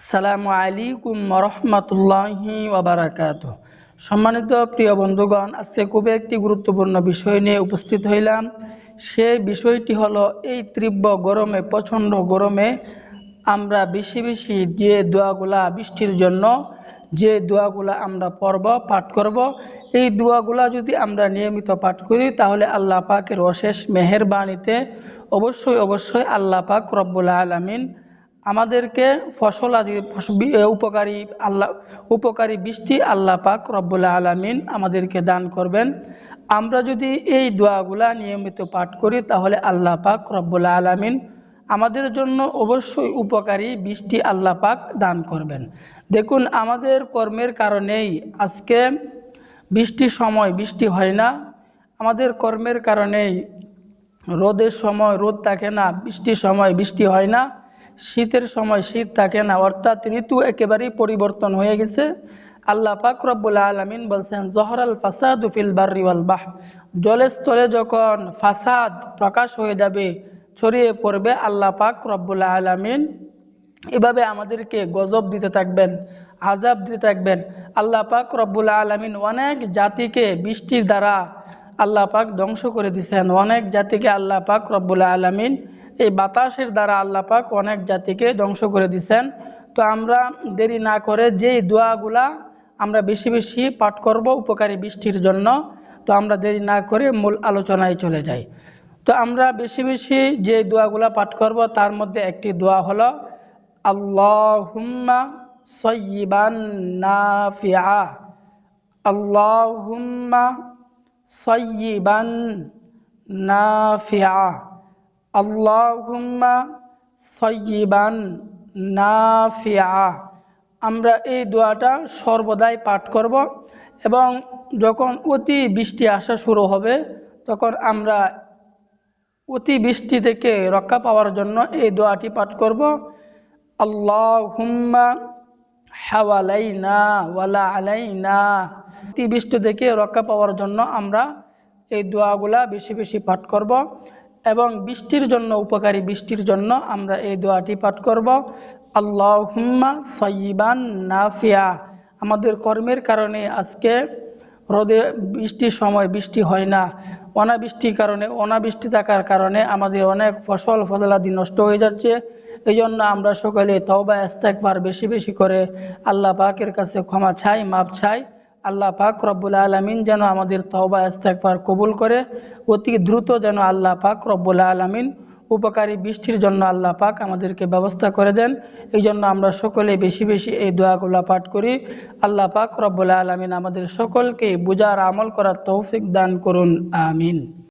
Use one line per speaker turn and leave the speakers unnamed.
সালামু আলাইকুম রহমতুল্লাহি ওবরাকাত সম্মানিত প্রিয় বন্ধুগণ, আজকে খুবই একটি গুরুত্বপূর্ণ বিষয় নিয়ে উপস্থিত হইলাম। সেই বিষয়টি হলো, এই তীব্র গরমে, প্রচণ্ড গরমে আমরা বেশি বেশি যে দোয়াগুলা বৃষ্টির জন্য, যে দোয়াগুলা আমরা পড়ব, পাঠ করব, এই দোয়াগুলা যদি আমরা নিয়মিত পাঠ করি, তাহলে আল্লাহ পাকের অশেষ মেহেরবাণীতে অবশ্যই অবশ্যই আল্লাহ পাক রব্বুল আলমিন আমাদেরকে ফসল আদি উপকারী আল্লাহ, উপকারী বৃষ্টি আল্লাহ পাক রব্বুল্লা আলমিন আমাদেরকে দান করবেন। আমরা যদি এই দোয়াগুলা নিয়মিত পাঠ করি, তাহলে আল্লাহ পাক রব্বুল্লা আলমিন আমাদের জন্য অবশ্যই উপকারী বৃষ্টি আল্লাহ পাক দান করবেন। দেখুন, আমাদের কর্মের কারণেই আজকে বৃষ্টির সময়, বৃষ্টি হয় না। আমাদের কর্মের কারণেই রোদের সময় রোদ থাকে না, বৃষ্টির সময় বৃষ্টি হয় না। শীতের সময় শীত থাকে না, অর্থাৎ ঋতু একেবারেই পরিবর্তন হয়ে গেছে। আল্লাহ পাক রব্বুল আলমিন বলছেন, জহরাল ফাসাদ ফিল বারিওয়াল বাহ জলের স্থলে যখন ফাসাদ প্রকাশ হয়ে যাবে, ছড়িয়ে পড়বে, আল্লাহ পাক রব্বুল আলমিন এভাবে আমাদেরকে গজব দিতে থাকবেন আজাব দিতে থাকবেন। আল্লাহ পাক রব্বুল আলমিন অনেক জাতিকে বৃষ্টির দ্বারা আল্লাহ পাক ধ্বংস করে দিছেন অনেক জাতিকে আল্লাহ পাক রব্বুল আলমিন এই বাতাসের দ্বারা আল্লাহ পাক অনেক জাতিকে ধ্বংস করে দিছেন। তো আমরা দেরি না করে যেই দোয়াগুলা আমরা বেশি বেশি পাঠ করব উপকারী বৃষ্টির জন্য, তো আমরা দেরি না করে মূল আলোচনায় চলে যাই। তো আমরা বেশি বেশি যে দোয়াগুলা পাঠ করব, তার মধ্যে একটি দোয়া হলো, আল্লাহুম্মা সয়িবান নাফিআ। আল্লাহুম্মা সয়িবান নাফিআ। আল্লাহুম্মা সয়িবান নাফিআ। আমরা এই দোয়াটা সর্বদাই পাঠ করব এবং যখন অতি বৃষ্টি আসা শুরু হবে, তখন আমরা অতি বৃষ্টি থেকে রক্ষা পাওয়ার জন্য এই দোয়াটি পাঠ করব। আল্লাহ হুম্মা হাওয়ালাইনা ওয়ালা আলাইনা। অতি বৃষ্টি থেকে রক্ষা পাওয়ার জন্য আমরা এই দোয়াগুলা বেশি বেশি পাঠ করব। এবং বৃষ্টির জন্য, উপকারী বৃষ্টির জন্য আমরা এই দোয়াটি পাঠ করব। আল্লাহ হুম্মা সয়িবান নাফিয়া। আমাদের কর্মের কারণে আজকে রোদে বৃষ্টির সময় বৃষ্টি হয় না। অনাবৃষ্টির কারণে, অনাবৃষ্টি থাকার কারণে আমাদের অনেক ফসল, ফসলাদি নষ্ট হয়ে যাচ্ছে। এই জন্য আমরা সকলে তওবা একবার বেশি বেশি করে আল্লাহ পাকের কাছে ক্ষমা চাই মাপ চাই। আল্লাহ পাক রব্বুল আলমিন যেন আমাদের তহবা ইস্তেকবার কবুল করে, অতি দ্রুত যেন আল্লাহ পাক রব্বুল আলমিন উপকারী বৃষ্টির জন্য আল্লাহ পাক আমাদেরকে ব্যবস্থা করে দেন। এই জন্য আমরা সকলে বেশি বেশি এই দোয়াগুলা পাঠ করি। আল্লাহ পাক রব্বুল আলমিন আমাদের সকলকে বুজার আমল করার তৌফিক দান করুন। আমিন।